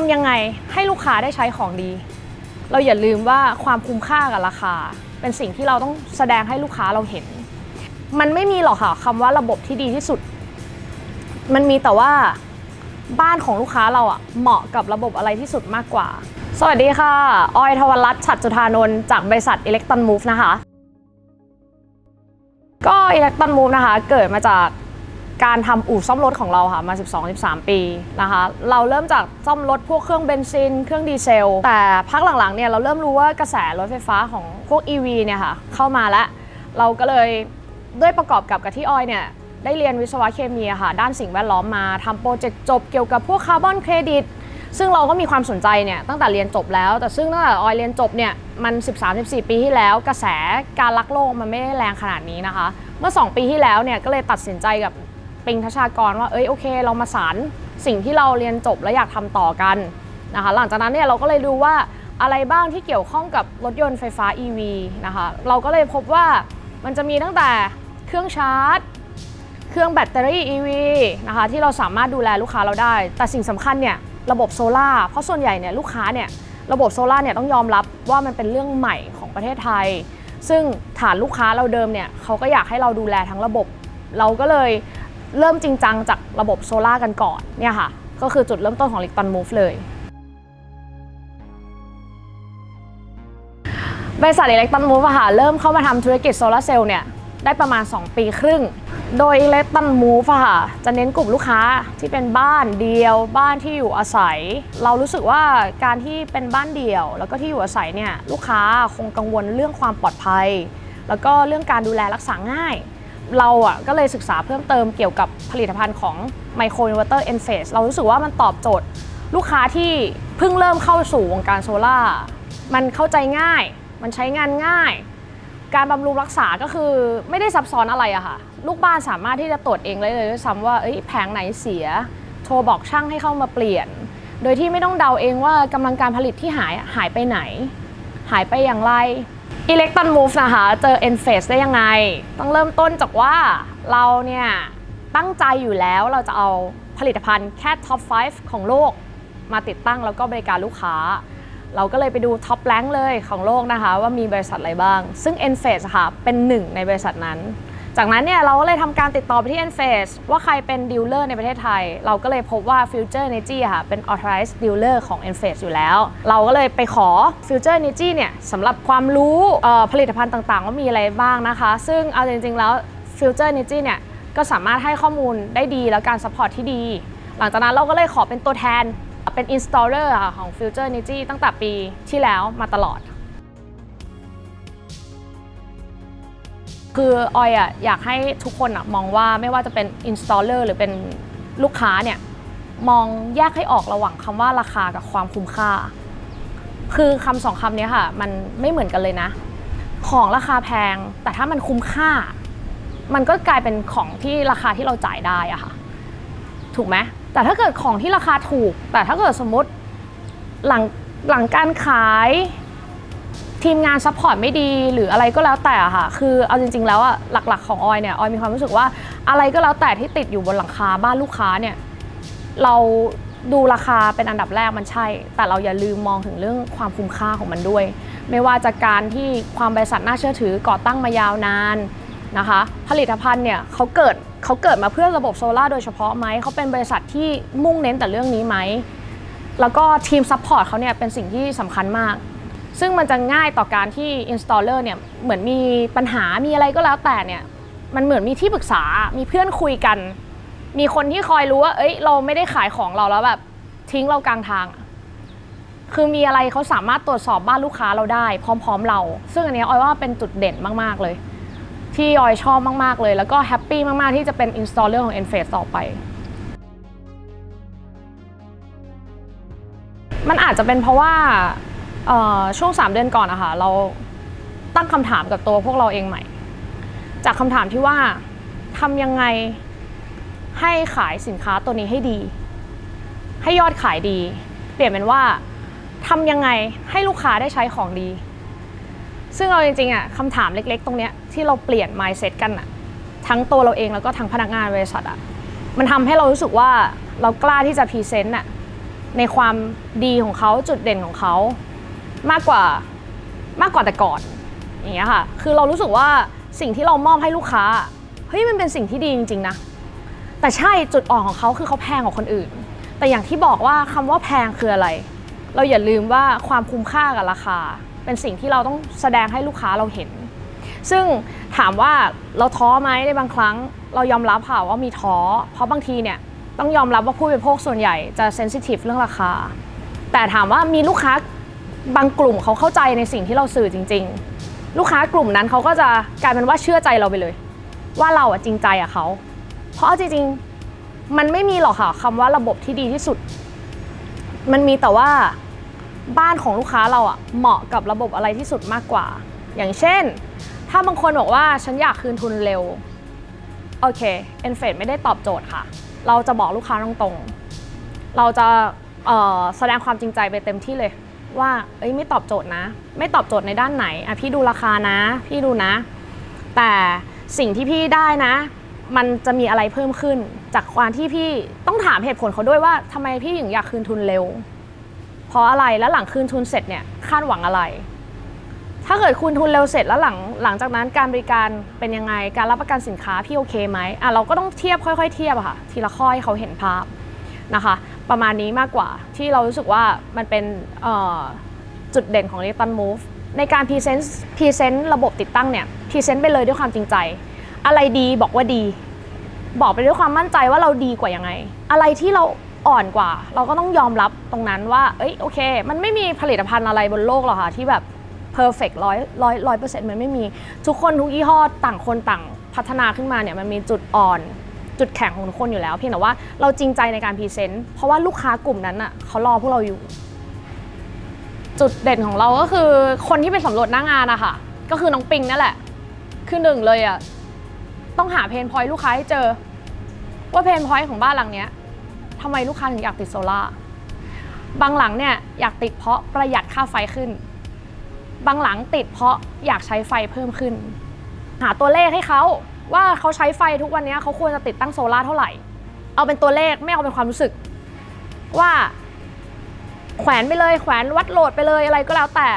ทำยังไงให้ลูกค้าได้ใช้ของดี เราอย่าลืมว่าความคุ้มค่ากับราคา เป็นสิ่งที่เราต้องแสดงให้ลูกค้าเราเห็น มันไม่มีหรอกค่ะคำว่าระบบที่ดีที่สุด มันมีแต่ว่าบ้านของลูกค้าเราอะเหมาะกับระบบอะไรที่สุดมากกว่า สวัสดีค่ะ ออยทวรัตน์ฉัตรจุธานนท์จากบริษัท Electron Move นะคะ ก็ Electron Move นะคะ เกิดมาจาก การทำอู่ซ่อมรถของเราค่ะมา 12-13 ปีนะคะ เราเริ่มจากซ่อมรถพวกเครื่องเบนซิน เครื่องดีเซล แต่พักหลังๆเนี่ยเราเริ่มรู้ว่ากระแสรถไฟฟ้าของพวก EV เนี่ยค่ะเข้ามาแล้ว เราก็เลยด้วยประกอบกับกับที่ออยเนี่ยได้เรียนวิศวะเคมีค่ะ ด้านสิ่งแวดล้อมมาทำโปรเจกต์จบเกี่ยวกับพวกคาร์บอนเครดิตซึ่งเราก็มีความสนใจเนี่ยตั้งแต่เรียนจบแล้ว แต่ซึ่งตั้งแต่ออยเรียนจบเนี่ยมัน 13-14 ปีที่แล้ว กระแสการรักโลกมันไม่ได้แรงขนาดนี้นะคะ เมื่อ 2 ปีที่แล้วเนี่ยก็เลยตัดสินใจกับ ปิงทชากรว่าเอ้ยโอเค เรามาสารสิ่งที่เราเรียนจบแล้วอยากทำต่อกันนะคะหลังจากนั้นเนี่ยเราก็เลยดูว่าอะไรบ้างที่เกี่ยวข้องกับรถยนต์ไฟฟ้า EV นะคะเราก็เลยพบว่ามันจะมีตั้งแต่เครื่องชาร์จ เครื่องแบตเตอรี่ EV นะคะที่เราสามารถดูแลลูกค้าเราได้ แต่สิ่งสำคัญเนี่ยระบบโซลาร์เพราะส่วนใหญ่เนี่ยลูกค้าเนี่ยระบบโซลาร์เนี่ยต้องยอมรับว่ามันเป็นเรื่องใหม่ของประเทศไทย ซึ่งฐานลูกค้าเราเดิมเนี่ยเขาก็อยากให้เราดูแลทั้งระบบ เราก็เลย เริ่มจริงจังจากระบบโซลากันก่อนเนี่ยค่ะ ก็คือจุดเริ่มต้นของ Licton Move เลย บริษัท Electron Move อะค่ะเริ่มเข้ามาทำธุรกิจโซลาเซลล์เนี่ยได้ประมาณ 2 ปีครึ่ง โดย Electron Move อะค่ะจะเน้นกลุ่มลูกค้าที่เป็นบ้านเดียว บ้านที่อยู่อาศัย เรารู้สึกว่าการที่เป็นบ้านเดียว แล้วก็ที่อยู่อาศัยเนี่ยลูกค้าคงกังวลเรื่องความปลอดภัย แล้วก็เรื่องการดูแลรักษาง่าย เราอะก็เลยศึกษาเพิ่มเติมเกี่ยวกับผลิตภัณฑ์ของ Micro Inverter Enphase เรารู้สึกว่ามันตอบโจทย์ ลูกค้าที่เพิ่งเริ่มเข้าสู่วงการโซล่ามันเข้าใจง่าย มันใช้งานง่าย การบำรุงรักษาก็คือไม่ได้ซับซ้อนอะไรอะค่ะ ลูกบ้านสามารถที่จะตรวจเองได้เลยด้วยซ้ำว่าแผงไหนเสีย โทรบอกช่างให้เข้ามาเปลี่ยน โดยที่ไม่ต้องเดาเองว่ากำลังการผลิตที่หายหายไปไหน หายไปอย่างไร อิเล็กตรอนมูฟนะคะเจอ Enphase ได้ยังไง ต้องเริ่มต้นจากว่าเราเนี่ย ตั้งใจอยู่แล้วเราจะเอาผลิตภัณฑ์แค่ Top 5 ของโลก มาติดตั้งแล้วก็บริการลูกค้า เราก็เลยไปดูท็อปแ n งเลยของโลกนะคะ ว่ามีบริษัทอะไรบ้าง ซึ่ง Enphase ค่ะเป็นหนึ่งในบริษัทนั้น จากนั้นเนี่ยเราก็เลยทำการติดต่อไปที่ Enphase ว่าใครเป็นดีลเลอร์ในประเทศไทย เราก็เลยพบว่า Future Energy ค่ะเป็น authorized dealer ของ Enphase อยู่แล้ว เราก็เลยไปขอ Future Energy เนี่ยสำหรับความรู้ผลิตภัณฑ์ต่างๆ ว่ามีอะไรบ้างนะคะ ซึ่งเอาจริงๆแล้ว Future Energy เนี่ยก็สามารถให้ข้อมูลได้ดีแล้วการ support ที่ดี หลังจากนั้นเราก็เลยขอเป็นตัวแทนเป็น installer ของ Future Energy ตั้งแต่ปีที่แล้วมาตลอด คือออยอะอยากให้ทุกคนอะมองว่าไม่ว่าจะเป็น installer หรือเป็นลูกค้าเนี่ยมองแยกให้ออกระหว่างคำว่าราคากับความคุ้มค่า คือคำสองคำนี้ค่ะ มันไม่เหมือนกันเลยนะ ของราคาแพงแต่ถ้ามันคุ้มค่า มันก็กลายเป็นของที่ราคาที่เราจ่ายได้อะค่ะ ถูกไหมแต่ถ้าเกิดของที่ราคาถูก แต่ถ้าเกิดสมมติหลังหลังการขาย ทีมงานซัพพอร์ตไม่ดีหรืออะไรก็แล้วแต่ค่ะ คือเอาจริง ๆ แล้วอะหลัก ๆ ของออยเนี่ยออยมีความรู้สึกว่าอะไรก็แล้วแต่ที่ติดอยู่บนหลังคาบ้านลูกค้าเนี่ยเราดูราคาเป็นอันดับแรกมันใช่ แต่เราอย่าลืมมองถึงเรื่องความคุ้มค่าของมันด้วย ไม่ว่าจากการที่ความบริษัทน่าเชื่อถือก่อตั้งมายาวนานนะคะ ผลิตภัณฑ์เนี่ยเขาเกิดเขาเกิดมาเพื่อระบบโซลาโดยเฉพาะไหมเขาเป็นบริษัทที่มุ่งเน้นแต่เรื่องนี้ไหมแล้วก็ทีมซัพพอร์ตเขาเนี่ยเป็นสิ่งที่สำคัญมาก ซึ่งมันจะง่ายต่อการที่ installer เนี่ยเหมือนมีปัญหามีอะไรก็แล้วแต่เนี่ยมันเหมือนมีที่ปรึกษา มีเพื่อนคุยกัน มีคนที่คอยรู้ว่า เอ้ย เราไม่ได้ขายของเราแล้วแบบทิ้งเรากลางทาง คือมีอะไรเขาสามารถตรวจสอบบ้านลูกค้าเราได้ พร้อม ๆ เรา ซึ่งอันนี้ออยว่าเป็นจุดเด่นมาก ๆ เลย ที่ออยชอบมาก ๆ เลย แล้วก็แฮปปี้มาก ๆ ที่จะเป็น installer ของ Enphase ต่อไป มันอาจจะเป็นเพราะว่า ช่วง 3 เดือนก่อนอะค่ะเราตั้งคำถามกับตัวพวกเราเองใหม่ จากคำถามที่ว่าทำยังไงให้ขายสินค้าตัวนี้ให้ดี ให้ยอดขายดี เปลี่ยนเป็นว่าทำยังไงให้ลูกค้าได้ใช้ของดี ซึ่งเอาจริงๆอะคำถามเล็กๆ ตรงเนี้ยที่เราเปลี่ยน mindset กันอะทั้งตัวเราเองแล้วก็ทั้งพนักงานบริษัทอะมันทำให้เรารู้สึกว่าเรากล้าที่จะพรีเซนต์อะในความดีของเขาจุดเด่นของเขา มากกว่ามากกว่าแต่ก่อนอย่างเงี้ยค่ะ คือเรารู้สึกว่าสิ่งที่เรามอบให้ลูกค้าเฮ้ยมันเป็นสิ่งที่ดีจริงๆนะ แต่ใช่จุดอ่อนของเขาคือเขาแพงกว่าคนอื่น แต่อย่างที่บอกว่าคำว่าแพงคืออะไร เราอย่าลืมว่าความคุ้มค่ากับราคา เป็นสิ่งที่เราต้องแสดงให้ลูกค้าเราเห็น ซึ่งถามว่าเราท้อไหมในบางครั้ง เรายอมรับค่ะว่ามีท้อ เพราะบางทีเนี่ยต้องยอมรับว่าผู้บริโภคส่วนใหญ่จะเซนซิทีฟเรื่องราคา แต่ถามว่ามีลูกค้า บางกลุ่มเขาเข้าใจในสิ่งที่เราสื่อจริง ๆ ลูกค้ากลุ่มนั้นเขาก็จะกลายเป็นว่าเชื่อใจเราไปเลย ว่าเราอะจริงใจอะเขา เพราะจริงๆมันไม่มีหรอกค่ะคำว่าระบบที่ดีที่สุด มันมีแต่ว่าบ้านของลูกค้าเราอะเหมาะกับระบบอะไรที่สุดมากกว่า อย่างเช่น ถ้าบางคนบอกว่าฉันอยากคืนทุนเร็วโอเคเอ็นเฟดไม่ได้ตอบโจทย์ค่ะ เราจะบอกลูกค้าตรงๆ เราจะแสดงความจริงใจไปเต็มที่เลย ว่าเอ้ยไม่ตอบโจทย์นะ ไม่ตอบโจทย์ในด้านไหนอะพี่ดูราคานะ พี่ดูนะ แต่สิ่งที่พี่ได้นะ มันจะมีอะไรเพิ่มขึ้น จากความที่พี่ต้องถามเหตุผลเขาด้วยว่าทำไมพี่ถึงอยากคืนทุนเร็ว เพราะอะไรแล้วหลังคืนทุนเสร็จเนี่ยคาดหวังอะไร ถ้าเกิดคืนทุนเร็วเสร็จแล้วหลังหลังจากนั้นการบริการเป็นยังไงการรับประกันสินค้าพี่โอเคไหมอะเราก็ต้องเทียบค่อย ๆ เทียบอะค่ะทีละข้อให้เขาเห็นภาพนะคะ ประมาณนี้มากกว่าที่เรารู้สึกว่ามันเป็นจุดเด่นของ r e t u r n Move ในการพรีเซนต์พรีเซนต์ระบบติดตั้งเนี่ยพรีเซนต์ไปเลยด้วยความจริงใจ อะไรดีบอกว่าดี บอกไปด้วยความมั่นใจว่าเราดีกว่ายังไง อะไรที่เราอ่อนกว่า เราก็ต้องยอมรับตรงนั้นว่า เอ้ยโอเค มันไม่มีผลิตภัณฑ์อะไรบนโลกหรอกค่ะที่แบบ perfect ร้อยร้อยร้อยเปอร์เซ็นต์มันไม่มี ทุกคนทุกยี่ห้อต่างคนต่างพัฒนาขึ้นมาเนี่ยมันมีจุดอ่อน จุดแข็งของทุกคนอยู่แล้ว เพียงแต่ว่าเราจริงใจในการพรีเซนต์เพราะว่าลูกค้ากลุ่มนั้นอะเขารอพวกเราอยู่ จุดเด่นของเราก็คือคนที่ไปสำรวจหน้างานอะค่ะ ก็คือน้องปิงนั่นแหละ คือหนึ่งเลยอะต้องหาเพนพอยต์ลูกค้าให้เจอ ว่าเพนพอยต์ของบ้านหลังเนี้ยทำไมลูกค้าถึงอยากติดโซล่าบางหลังเนี่ยอยากติดเพราะประหยัดค่าไฟขึ้น บางหลังติดเพราะอยากใช้ไฟเพิ่มขึ้น หาตัวเลขให้เขา ว่าเขาใช้ไฟทุกวันนี้เขาควรจะติดตั้งโซล่าเท่าไหร่ เอาเป็นตัวเลขไม่เอาเป็นความรู้สึก ว่า แขวนไปเลยแขวนวัดโหลดไปเลยอะไรก็แล้วแต่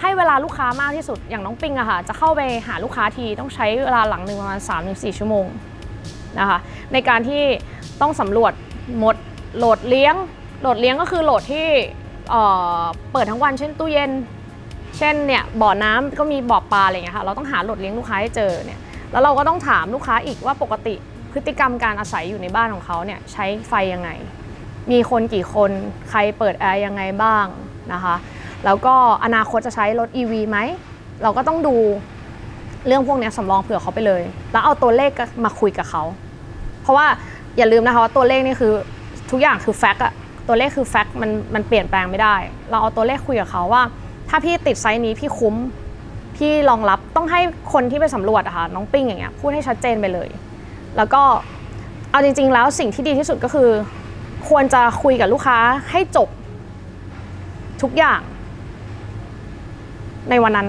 ให้เวลาลูกค้ามากที่สุดอย่างน้องปิงอะค่ะจะเข้าไปหาลูกค้าทีต้องใช้เวลาหลังหนึ่งประมาณ 3-4 ชั่วโมงนะคะในการที่ต้องสำรวจหมดโหลดเลี้ยงโหลดเลี้ยงก็คือโหลดที่เเปิดทั้งวันเช่นตู้เย็น เช่นเนี่ยบ่อน้ำก็มีบ่อปลาอะไรอย่างเงี้ยค่ะเราต้องหาโหลดเลี้ยงลูกค้าให้เจอเนี่ย แล้วเราก็ต้องถามลูกค้าอีกว่าปกติพฤติกรรมการอาศัยอยู่ในบ้านของเขาเนี่ยใช้ไฟยังไง มีคนกี่คนใครเปิดแอร์ยังไงบ้างนะคะ แล้วก็อนาคตจะใช้รถ EV ไหม เราก็ต้องดูเรื่องพวกนี้สำรองเผื่อเขาไปเลย แล้วเอาตัวเลขมาคุยกับเขา เพราะว่าอย่าลืมนะคะว่าตัวเลขนี่คือทุกอย่างคือแฟกต์อะตัวเลขคือแฟกต์มันมันเปลี่ยนแปลงไม่ได้ เราเอาตัวเลขคุยกับเขาว่า ถ้าพี่ติดไซส์นี้พี่คุ้ม พี่รองรับต้องให้คนที่ไปสำรวจอะค่ะน้องปิ้งอย่างเงี้ยพูดให้ชัดเจนไปเลย แล้วก็เอาจริง ๆ แล้วสิ่งที่ดีที่สุดก็คือ ควรจะคุยกับลูกค้าให้จบทุกอย่าง ในวันนั้น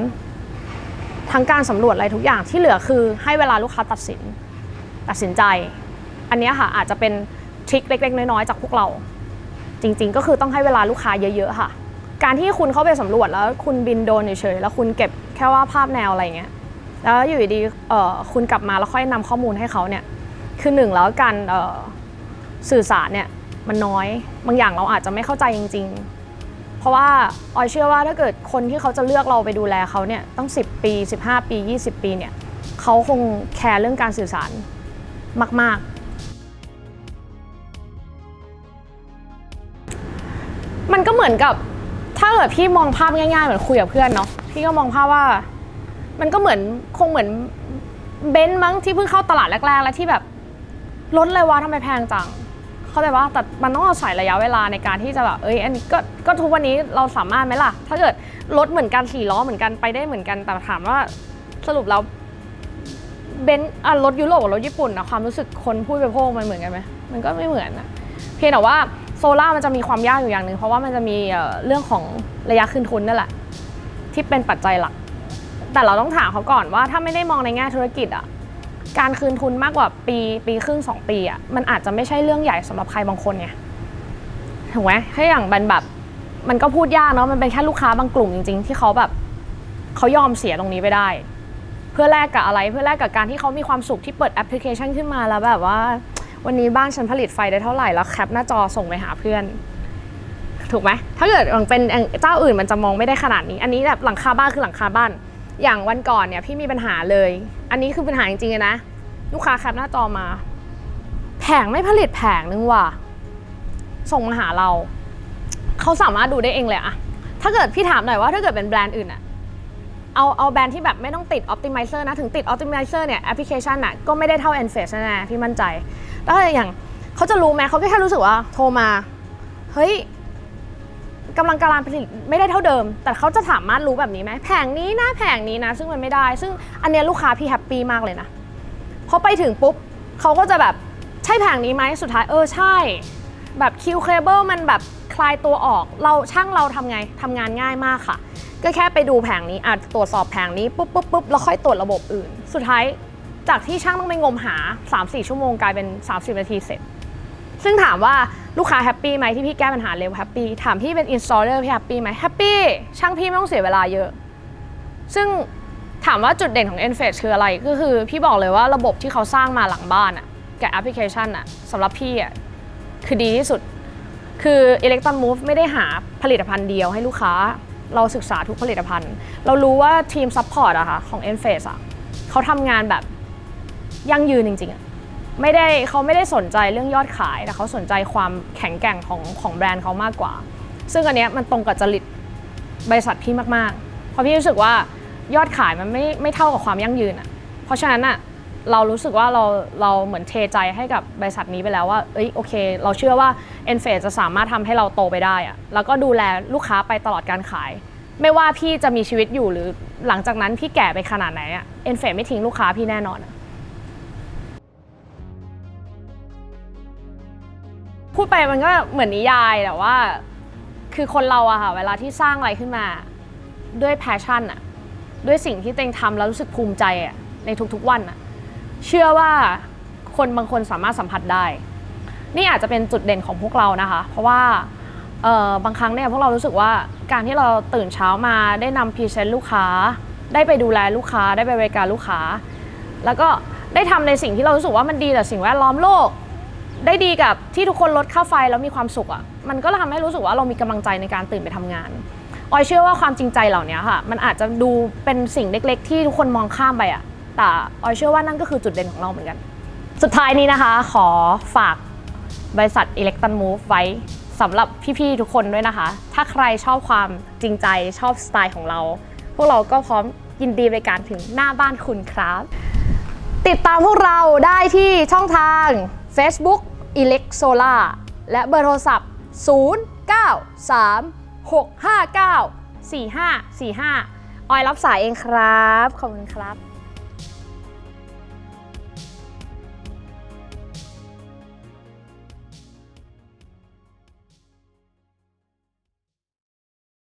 ทั้งการสำรวจอะไรทุกอย่างที่เหลือคือให้เวลาลูกค้าตัดสิน ตัดสินใจ อันนี้ค่ะอาจจะเป็นทริคเล็ก ๆ น้อย ๆ จากพวกเรา จริง ๆ ก็คือต้องให้เวลาลูกค้าเยอะ ๆ ค่ะ การที่คุณเข้าไปสำรวจแล้วคุณบินโดนเฉยๆแล้วคุณเก็บแค่ว่าภาพแนวอะไรเงี้ยแล้วอยู่ดีๆเออคุณกลับมาแล้วค่อยนำข้อมูลให้เขาเนี่ยคือหนึ่งแล้วการเออสื่อสารเนี่ยมันน้อยบางอย่างเราอาจจะไม่เข้าใจจริง ๆ เพราะว่าออยเชื่อว่าถ้าเกิดคนที่เขาจะเลือกเราไปดูแลเขาเนี่ยต้อง 10 ปี 15 ปี 20 ปีเนี่ยเขาคงแคร์เรื่องการสื่อสารมาก ๆ มันก็เหมือนกับ ถ้าเกิดพี่มองภาพง่ายๆเหมือนคุยกับเพื่อนเนาะพี่ก็มองภาพว่า มันก็เหมือนคงเหมือนเบนซ์มั้งที่เพิ่งเข้าตลาดแรกๆ แล้วที่แบบรถเลยวะทำไมแพงจัง เข้าใจว่าแต่มันต้องอาศัยระยะเวลาในการที่จะแบบเอ้ยอันนี้ก็ก็ทุกวันนี้เราสามารถไหมล่ะ ถ้าเกิดรถเหมือนกันสี่ล้อเหมือนกันไปได้เหมือนกันแต่ถามว่าสรุปแล้วเบนซ์อะรถยุโรปกับรถญี่ปุ่นอะความรู้สึกคนผู้บริโภคมันเหมือนกันไหมมันก็ไม่เหมือนอะเพียงแต่ว่า ซล่ามันจะมีความยากอยู่อย่างหนึ่งเพราะว่ามันจะมีเรื่องของระยะคืนทุนนั่นแหละ ที่เป็นปัจจัยหลัก แต่เราต้องถามเขาก่อนว่าถ้าไม่ได้มองในแง่ธุรกิจอะการคืนทุนมากกว่าปีปีครึ่งสองปีอะมันอาจจะไม่ใช่เรื่องใหญ่สำหรับใครบางคนไงถูกไหมถ้าอย่างมันแบบมันก็พูดยากเนาะมันเป็นแค่ลูกค้าบางกลุ่มจริง ๆ ที่เขาแบบเขายอมเสียตรงนี้ไปได้ เพื่อแลกกับอะไรเพื่อแลกกับการที่เขามีความสุขที่เปิดแอปพลิเคชันขึ้นมาแล้วแบบว่า วันนี้บ้านฉันผลิตไฟได้เท่าไหร่แล้วแคปหน้าจอส่งไปหาเพื่อน ถูกไหมถ้าเกิดว่าเป็นเจ้าอื่นมันจะมองไม่ได้ขนาดนี้ อันนี้แบบหลังคาบ้านคือหลังคาบ้าน อย่างวันก่อนเนี่ยพี่มีปัญหาเลย อันนี้คือปัญหาจริงๆนะลูกค้าแคปหน้าจอมา แผงไม่ผลิตแผงนึงว่ะส่งมาหาเรา เขาสามารถดูได้เองเลยอะถ้าเกิดพี่ถามหน่อยว่าถ้าเกิดเป็นแบรนด์อื่นอะ เอาเอาแบรนด์ที่แบบไม่ต้องติด Optimizer นะ ถึงติด Optimizer เนี่ยแอปพลิเคชันอะก็ไม่ได้เท่า e n f a c e แน่พี่มั่นใจ แล้วอย่างเขาจะรู้ไหมเขาก็แค่รู้สึกว่าโทรมา เฮ้ยกำลังการผลิตไม่ได้เท่าเดิม แต่เขาจะสามารถรู้แบบนี้ไหมแผงนี้นะแผงนี้นะ ซึ่งมันไม่ได้ ซึ่งอันเนี้ยลูกค้าพี่แฮปปี้มากเลยนะพอไปถึงปุ๊บเขาก็จะแบบใช่แผงนี้ไหมสุดท้ายเออใช่ แบบคิวเคเบิลมันแบบคลายตัวออก เราช่างเราทำไงทำงานง่ายมากค่ะ ก็แค่ไปดูแผงนี้อะตรวจสอบแผงนี้ปุ๊บปุ๊บปุ๊บแล้วค่อยตรวจระบบอื่น สุดท้ายจากที่ช่างต้องไปงมหา 3-4 ชั่วโมงกลายเป็น 30 นาทีเสร็จ ซึ่งถามว่าลูกค้าแฮปปี้ไหมที่พี่แก้ปัญหาเร็วแฮปปี้ถามพี่เป็นอินสตอลเลอร์พี่แฮปปี้ไหมแฮปปี้ช่างพี่ไม่ต้องเสียเวลาเยอะ ซึ่งถามว่าจุดเด่นของ e n f a g e คืออะไรก็คือพี่บอกเลยว่าระบบที่เขาสร้างมาหลังบ้านอะกับแอปพลิเคชันอะสำหรับพี่อะ คือดีที่สุด คือ Electron Move ไม่ได้หาผลิตภัณฑ์เดียวให้ลูกค้า เราศึกษาทุกผลิตภัณฑ์ เรารู้ว่าทีมซัพพอร์ตอะค่ะของ e n f a g e อะเขาทำงานแบบยั่งยืนจริงๆอะไม่ได้เขาไม่ได้สนใจเรื่องยอดขายแต่เขาสนใจความแข็งแกร่งของของแบรนด์เขามากกว่า ซึ่งอันเนี้ยมันตรงกับจริตบริษัทพี่มากๆ เพราะพี่รู้สึกว่ายอดขายมันไม่ไม่เท่ากับความยั่งยืนอะเพราะฉะนั้นอะ เรารู้สึกว่าเราเราเหมือนเทใจให้กับบริษัทนี้ไปแล้วว่า เอ้ยโอเค เราเชื่อว่า e n f a จะสามารถทำให้เราโตไปได้อะแล้วก็ดูแลลูกค้าไปตลอดการขาย ไม่ว่าพี่จะมีชีวิตอยู่หรือหลังจากนั้นพี่แก่ไปขนาดไหนอะ e n f a ไม่ทิ้งลูกค้าพี่แน่นอนพูดไปมันก็เหมือนนิยายแต่ว่า คือคนเราอะค่ะเวลาที่สร้างอะไรขึ้นมา ด้วยแพชชั่นอะด้วยสิ่งที่ตัวเองทำแล้วรู้สึกภูมิใจอะในทุกๆวันอะ เชื่อว่าคนบางคนสามารถสัมผัสได้ นี่อาจจะเป็นจุดเด่นของพวกเรานะคะ เพราะว่าบางครั้งเนี่ยพวกเรารู้สึกว่าการที่เราตื่นเช้ามาได้นำพรีเซนต์ลูกค้า ได้ไปดูแลลูกค้า ได้ไปบริการลูกค้า แล้วก็ได้ทำในสิ่งที่เรารู้สึกว่ามันดีต่อสิ่งแวดล้อมโลก ได้ดีกับที่ทุกคนลดค่าไฟแล้วมีความสุขอะ่ะมันก็ทำให้รู้สึกว่าเรามีกำลังใจในการตื่นไปทำงานออยเชื่อว่าความจริงใจเหล่านี้ค่ะ มันอาจจะดูเป็นสิ่งเล็ก ๆ ที่ทุกคนมองข้ามไปอะ่ะ แต่ออยเชื่อว่านั่นก็คือจุดเด่นของเราเหมือนกัน สุดท้ายนี้นะคะ ขอฝากบริษัท Electron Move ไว้สำหรับพี่ๆทุกคนด้วยนะคะ ถ้าใครชอบความจริงใจชอบสไตล์ของเรา พวกเราก็พร้อมยินดีบริการถึงหน้าบ้านคุณครับ ติดตามพวกเราได้ที่ช่องทาง Facebook Elect Solar และเบอร์โทรศัพท์ 0936594545 ออยรับสายเองครับ ขอบคุณครับ